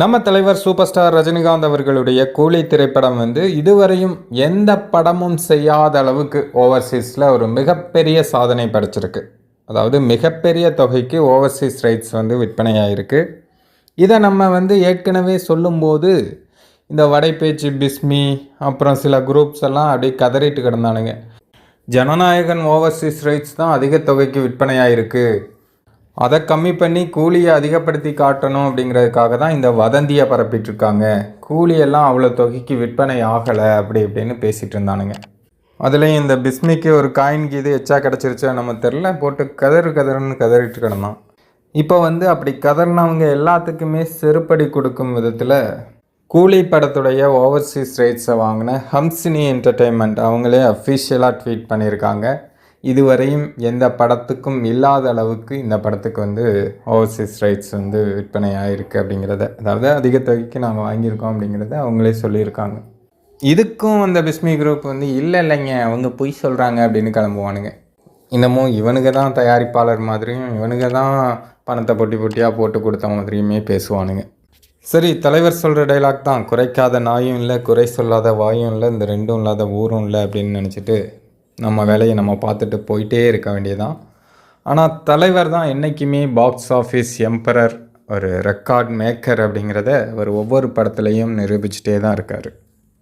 நம்ம தலைவர் super star Rajinikanth அவர்களுடைய கூலி திரைப்படம் வந்து இதுவரையும் எந்த படமும் செய்யாத அளவுக்கு ஓவர்சீஸில் ஒரு மிகப்பெரிய சாதனை படைச்சிருக்கு. அதாவது மிகப்பெரிய தொகைக்கு ஓவர்சீஸ் ரைட்ஸ் வந்து விற்பனையாயிருக்கு. இதை நம்ம வந்து ஏற்கனவே சொல்லும்போது இந்த வடைப்பேச்சு பிஸ்மி அப்புறம் சில குரூப்ஸ் எல்லாம் அப்படியே கதறிட்டு கிடந்தானுங்க. ஜனநாயகன் ஓவர்சீஸ் ரைட்ஸ் தான் அதிக தொகைக்கு விற்பனையாயிருக்கு. அதை கம்மி பண்ணி கூலியை அதிகப்படுத்தி காட்டணும் அப்படிங்கிறதுக்காக தான் இந்த வதந்தியை பரப்பிட்டுருக்காங்க. கூலியெல்லாம் அவ்வளோ தொகைக்கு விற்பனை ஆகலை அப்படி இப்படின்னு பேசிகிட்டு இருந்தானுங்க. அதுலேயும் இந்த பிஸ்மிக்கு ஒரு காயின் கீது எச்சா கிடச்சிருச்சா நம்ம தெரில போட்டு கதறு கதறுன்னு கதறிட்டு கிடந்தான். இப்போ வந்து அப்படி கதறினவங்க எல்லாத்துக்குமே செருப்படி கொடுக்கும் விதத்தில் கூலி படத்துடைய ஓவர்சீஸ் ரைட்ஸை வாங்கின ஹம்சினி என்டர்டெயின்மெண்ட் அவங்களே அஃபிஷியலாக ட்வீட் பண்ணியிருக்காங்க. இதுவரையும் எந்த படத்துக்கும் இல்லாத அளவுக்கு இந்த படத்துக்கு வந்து ஓவர்சீஸ் ரைட்ஸ் வந்து விற்பனையாகிருக்கு அப்படிங்கிறத அதாவது அதிக தொகைக்கு நாங்கள் வாங்கியிருக்கோம் அப்படிங்கிறத அவங்களே சொல்லியிருக்காங்க. இதுக்கும் அந்த பிஸ்மி குரூப் வந்து இல்லை இல்லைங்க அவங்க பொய் சொல்கிறாங்க அப்படின்னு கிளம்புவானுங்க. இன்னமும் இவனுங்க தான் தயாரிப்பாளர் மாதிரியும் இவனுங்க தான் பணத்தை பொட்டி பொட்டியாக போட்டு கொடுத்த மாதிரியுமே பேசுவானுங்க. சரி தலைவர் சொல்கிற டைலாக் தான். குறைக்காத நாயும் இல்லை குறை சொல்லாத வாயும் இல்லை இந்த ரெண்டும் இல்லாத ஊரும் இல்லை அப்படின்னு நினச்சிட்டு நம்ம வேலையை நம்ம பார்த்துட்டு போயிட்டே இருக்க வேண்டியதான் ஆனால் தலைவர் தான் என்றைக்குமே பாக்ஸ் ஆஃபீஸ் எம்பரர் ஒரு ரெக்கார்ட் மேக்கர் அப்படிங்கிறத அவர் ஒவ்வொரு படத்துலையும் நிரூபிச்சிட்டே தான் இருக்கார்.